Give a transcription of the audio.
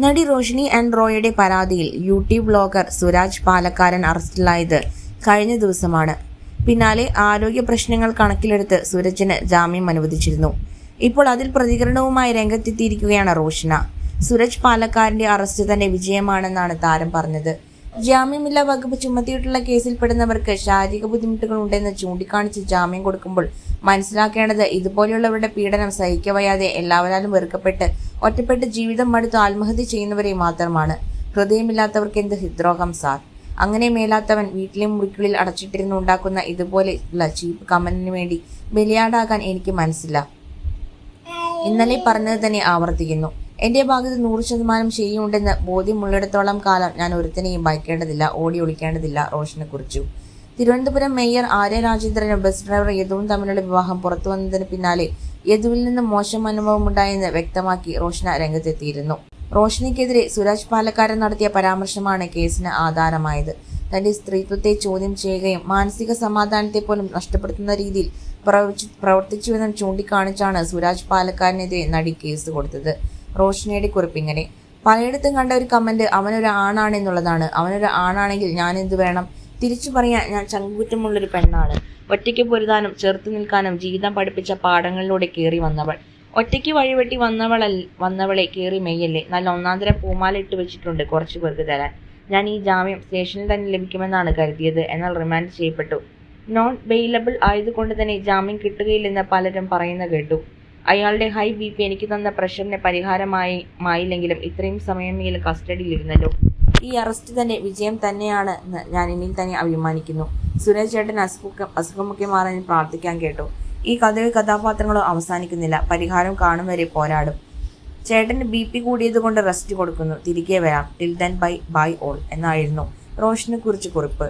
നടി റോഷിനി ആൻഡ് റോയുടെ പരാതിയിൽ YouTube blogger Suraj Palakkaran അറസ്റ്റിലായത് കഴിഞ്ഞ ദിവസമാണ്. പിന്നാലെ ആരോഗ്യ പ്രശ്നങ്ങൾ കണക്കിലെടുത്ത് സുരജിന് ജാമ്യം അനുവദിച്ചിരുന്നു. ഇപ്പോൾ അതിൽ പ്രതികരണവുമായി രംഗത്തെത്തിയിരിക്കുകയാണ് റോഷന. സുരജ് പാലക്കാരന്റെ അറസ്റ്റ് തന്നെ വിജയമാണെന്നാണ് താരം പറഞ്ഞത്. ജാമ്യമില്ലാ വകുപ്പ് ചുമത്തിയിട്ടുള്ള കേസിൽപ്പെടുന്നവർക്ക് ശാരീരിക ബുദ്ധിമുട്ടുകൾ ഉണ്ടെന്ന് ചൂണ്ടിക്കാണിച്ച് ജാമ്യം കൊടുക്കുമ്പോൾ മനസ്സിലാക്കേണ്ടത് ഇതുപോലെയുള്ളവരുടെ പീഡനം സഹിക്കവയ്യാതെ എല്ലാവരാലും വെറുക്കപ്പെട്ട് ഒറ്റപ്പെട്ട് ജീവിതം മടുത്ത് ആത്മഹത്യ ചെയ്യുന്നവരെ മാത്രമാണ്. ഹൃദയമില്ലാത്തവർക്ക് എന്ത് ഹൃദ്രോഗം സാർ? അങ്ങനെ മേലാത്തവൻ വീട്ടിലെ മുറിക്കുള്ളിൽ അടച്ചിട്ടിരുന്ന് ഉണ്ടാക്കുന്ന ഇതുപോലെയുള്ള ചീപ്പ് കമന്റിന് വേണ്ടി ബലിയാടാകാൻ എനിക്ക് മനസ്സില്ല. ഇന്നലെ പറഞ്ഞത് തന്നെ ആവർത്തിക്കുന്നു. എന്റെ ഭാഗത്ത് നൂറ് ശതമാനം ശരിയുണ്ടെന്ന് ബോധ്യമുള്ളിടത്തോളം കാലം ഞാൻ ഒരുത്തനെയും ഭയക്കേണ്ടതില്ല ഓടി ഒളിക്കേണ്ടതില്ല റോഷനെ കുറിച്ചു തിരുവനന്തപുരം മേയർ ആര്യ രാജേന്ദ്രനും ബസ് ഡ്രൈവർ യദുവും തമ്മിലുള്ള വിവാഹം പുറത്തു വന്നതിന് പിന്നാലെ യദുവിൽ നിന്ന് മോശം അനുഭവം ഉണ്ടായെന്ന് വ്യക്തമാക്കി റോഷന രംഗത്തെത്തിയിരുന്നു. റോഷനിക്കെതിരെ സുരാജ് പാലക്കാരൻ നടത്തിയ പരാമർശമാണ് കേസിന് ആധാരമായത്. തന്റെ സ്ത്രീത്വത്തെ ചോദ്യം ചെയ്യുകയും മാനസിക സമാധാനത്തെ പോലും നഷ്ടപ്പെടുത്തുന്ന രീതിയിൽ പ്രവർത്തി പ്രവർത്തിച്ചുവെന്നും ചൂണ്ടിക്കാണിച്ചാണ് സുരാജ് പാലക്കാരനെതിരെ നടി കേസ് കൊടുത്തത്. റോഷനയുടെ കുറിപ്പിങ്ങനെ പലയിടത്തും കണ്ട ഒരു കമന്റ് അവനൊരു ആണാണെന്നുള്ളതാണ്. അവനൊരു ആണാണെങ്കിൽ ഞാൻ എന്ത് വേണം? തിരിച്ചു പറയാൻ ഞാൻ ചങ്കുറ്റമുള്ളൊരു പെണ്ണാണ്. ഒറ്റയ്ക്ക് പൊരുതാനും ചെറുത്തു നിൽക്കാനും ജീവിതം പഠിപ്പിച്ച പാഠങ്ങളിലൂടെ കയറി വന്നവൾ. ഒറ്റയ്ക്ക് വഴിവെട്ടി വന്നവളൽ വന്നവളെ കയറി മെയ്യല്ലേ. നല്ല ഒന്നാന്തരം പൂമാല ഇട്ട് വെച്ചിട്ടുണ്ട് കുറച്ച് പേർക്ക് തരാൻ. ഞാൻ ഈ ജാമ്യം സ്റ്റേഷനിൽ തന്നെ ലഭിക്കുമെന്നാണ് കരുതിയത്. എന്നാൽ റിമാൻഡ് ചെയ്യപ്പെട്ടു. നോൺ ബെയിലബിൾ ആയതുകൊണ്ട് തന്നെ ജാമ്യം കിട്ടുകയില്ലെന്ന് പലരും പറയുന്ന കേട്ടു. അയാളുടെ ഹൈ ബി പി എനിക്ക് തന്ന പ്രഷറിന് പരിഹാരമായി മായില്ലെങ്കിലും ഇത്രയും സമയമെങ്കിലും കസ്റ്റഡിയിലിരുന്നല്ലോ. ഈ അറസ്റ്റ് തന്നെ വിജയം തന്നെയാണ് എന്ന് ഞാൻ ഇനി തന്നെ അഭിമാനിക്കുന്നു. സുരേഷ് ചേട്ടൻ അസുഖം അസുഖമൊക്കെ മാറാൻ പ്രാർത്ഥിക്കാൻ കേട്ടു. ഈ കഥയിൽ കഥാപാത്രങ്ങളോ അവസാനിക്കുന്നില്ല. പരിഹാരം കാണും വരെ പോരാടും. ചേട്ടന് ബി പി കൂടിയത് കൊണ്ട് റെസ്റ്റ് കൊടുക്കുന്നു. തിരികെ വരാം. Till then bye bye all എന്നായിരുന്നു റോഷനെ കുറിച്ച് കുറിപ്പ്.